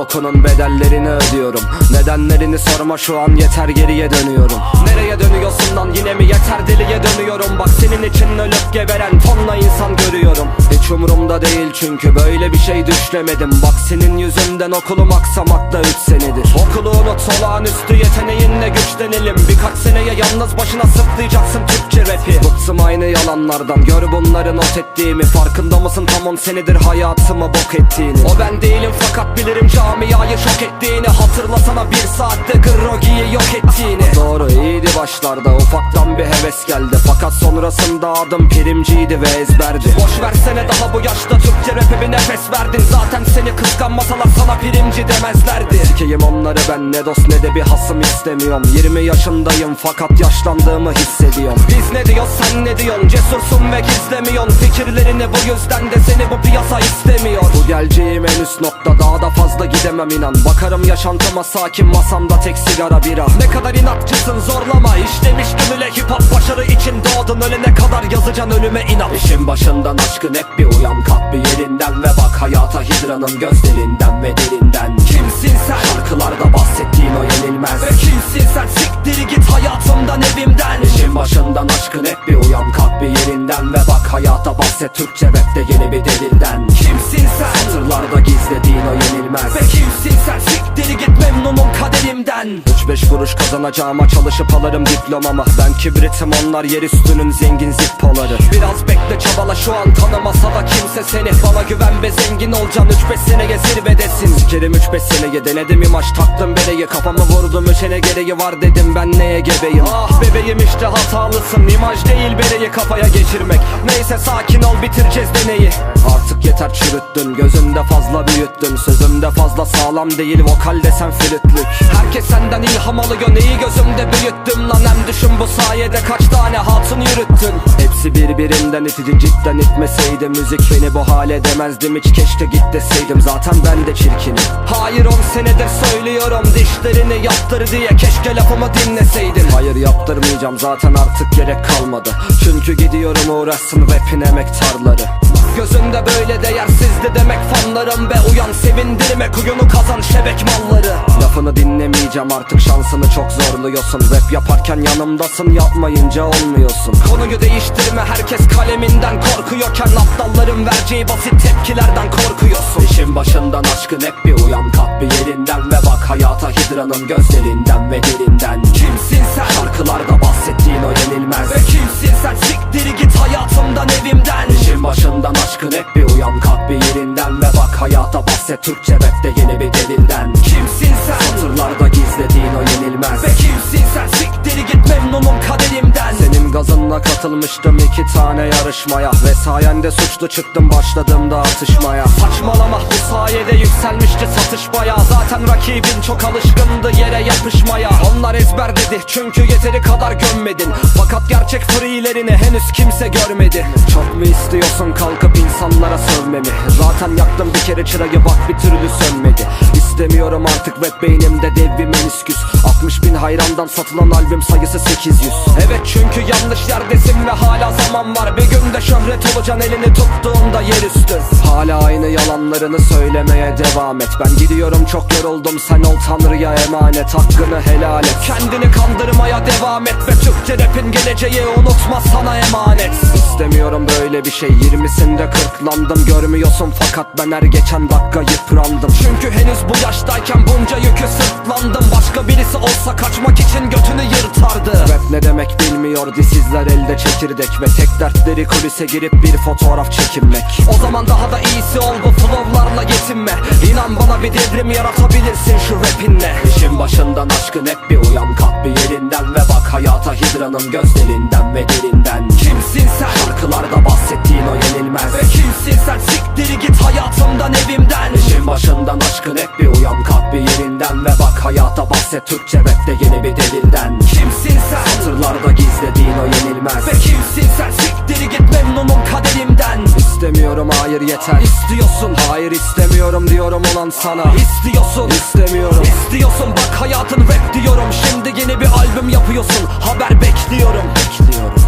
korkunun bedellerini ödüyorum. Nedenlerini sorma şu an yeter geriye dönüyorum. Nereye dönüyorsun lan? Yine mi yeter? Deliye dönüyorum. Bak senin için ölüp geberen tonla insan görüyorum. Hiç umurumda değil çünkü böyle bir şey düşlemedim. Bak senin yüzünden okulum aksamakta 3 senedir. Okulu unut olağanüstü yeteneğinle güçlenelim. Birkaç seneye yalnız başına sırtlayacaksın Türkçe rapi Bıktım aynı yalanlardan. Gör bunları not ettiğimi. Farkında mısın? Tam 10 senedir hayatımı bok ettiğini. O ben değilim fakat bilirim camiayı şok ettiğini. Hatırlasana bir saatte Groggy'yi yok ettiğini başlarda ufaktan bir heves geldi. Fakat sonrasında adım primciydi ve ezberdi. Boş versene daha bu yaşta Türkçe rap'e bir nefes verdin. Zaten seni kıskanmasalar sana primci demezlerdi. Sikeyim onları ben ne dost ne de bir hasım istemiyorum. 20 yaşındayım fakat yaşlandığımı hissediyorum. Biz ne diyoruz sen ne diyorsun? Cesursun ve gizlemiyorsun. Fikirlerini bu yüzden de seni bu piyasa istemiyor. Bu geleceğim en üst nokta daha da fazla gidemem inan. Bakarım yaşantıma sakin masamda tek sigara bira. Ne kadar inatçısın zorlama yazacan ölüme inat İşin başından aşkın hep bir uyan. Kalk bir yerinden Ve bak hayata hidranın gözlerinden ve derinden. Kimsin sen? Şarkılarda bahsettiğin o yenilmez. Ve kimsin sen? Siktiri git hayatımdan evimden. İşin başından aşkın hep bir uyan. Kalk bir yerinden Ve bak hayata bahset. Türkçe rapte yeni bir delilden kuruş kazanacağıma çalışıp alırım diplomamı. Ben kibritim onlar yer üstünün zengin zippoları. Biraz bekle çabala şu an tanımasa da kimse seni. Bana güven ve zengin olacaksın 3-5 seneye zirvedesin. Sikerim 3-5 seneye denedim imaj taktım bereyi Kafamı vurdum öşene gereği var dedim ben neye gebeyim? Ah. Bebeğim işte hatalısın. İmaj değil bereyi kafaya geçirmek. Neyse sakin ol bitireceğiz deneyi. Artık yeter çürüttün gözünde fazla büyüttün Sözümde fazla sağlam değil vokalde sen flütlük. Herkes senden ilham alıyor neyi gözümde büyüttüm lan? Hem düşün bu sayede kaç tane hatun yürüttün? Hepsi birbirinden itici cidden itmeseydi müzik Beni bu hale demezdim. Hiç keşke git deseydim Zaten ben de çirkinim. Hayır on senedir söylüyorum dişlerini yaptır diye Keşke lafımı dinleseydin Hayır yaptırmayacağım zaten artık gerek kalmadı. Çünkü gidiyorum uğraşsın rapin emektarları Gözünde böyle değersizdi demek fanlarım Be uyan sevindirme kuyunu kazan şebek malları. Lafını dinlemeyeceğim artık şansını çok zorluyorsun. Rap yaparken yanımdasın yapmayınca olmuyorsun. Konuyu değiştirme herkes kaleminden korkuyorken Aptalların vereceği basit tepkilerden korkuyorsun. İşin başından aşkın hep bir uyan kalk bir yerinden Ve bak hayata hidranın gözlerinden ve derinden Kimsin sen? Şarkılarda bahsettiğin o yenilmez. Ve kimsin sen? Siktiri git hayatımdan evimden Türkçe rapte Katılmıştım iki tane yarışmaya Ve sayende suçlu çıktım başladığımda atışmaya Saçmalama bu sayede yükselmişti satış baya Zaten rakibin çok alışkındı yere yapışmaya Onlar ezber dedi çünkü yeteri kadar gömmedin Fakat gerçek free'lerini henüz kimse görmedi Çok mu istiyorsun kalkıp insanlara sövmemi? Zaten yaktım bir kere çırayı bak bir türlü sönmedi İstemiyorum artık rap beynimde dev bir menisküs 60 bin hayrandan satılan albüm sayısı 800 Evet çünkü yanlış yerdesin ve hala zaman var. Bir günde şöhret olacaksın elini tuttuğunda yerüstü Hala aynı yalanlarını söylemeye devam et. Ben gidiyorum çok yoruldum. Sen ol tanrıya emanet. Hakkını helal et. Kendini kandırmaya devam et Ve Türkçe rapin geleceği unutma sana emanet. İstemiyorum böyle bir şey 20'sinde kırklandım. Görmüyorsun fakat ben her geçen dakika yıprandım. Çünkü henüz bu yaştayken bunca yükü sırtlandım. Başka birisi olsa kaçmak için götünü yırtardı. Rap ne demek bilmiyor disizler elde çekirdek Ve tek dertleri kulise girip bir fotoğraf çekinmek. O zaman daha da iyisi ol bu flowlarla yetinme. İnan bana bir devrim yaratabilirsin şu rapinle. İşin başından aşkın hep bir uyan kalk bir yerinden Ve hayata hidranın gözlerinden ve derinden Kimsin sen? Şarkılarda bahsettiğin o yenilmez Ve kimsin sen? Siktiri git hayatımdan evimden İşin başından aşkın hep bir uyan kalk bir yerinden Ve bak hayata bahset Türkçe rapte yeni bir delilden Kimsin sen? Satırlarda gizlediğin o yenilmez Ve kimsin sen? Siktiri git memnunum kaderimden İstemiyorum hayır yeter. İstiyorsun. Hayır istemiyorum diyorum olan sana. İstiyorsun. İstemiyorum. İstiyorsun. Bak hayatın rap diyorum. Şimdi yeni bir albüm yapıyorsun. Haber bekliyorum. Bekliyorum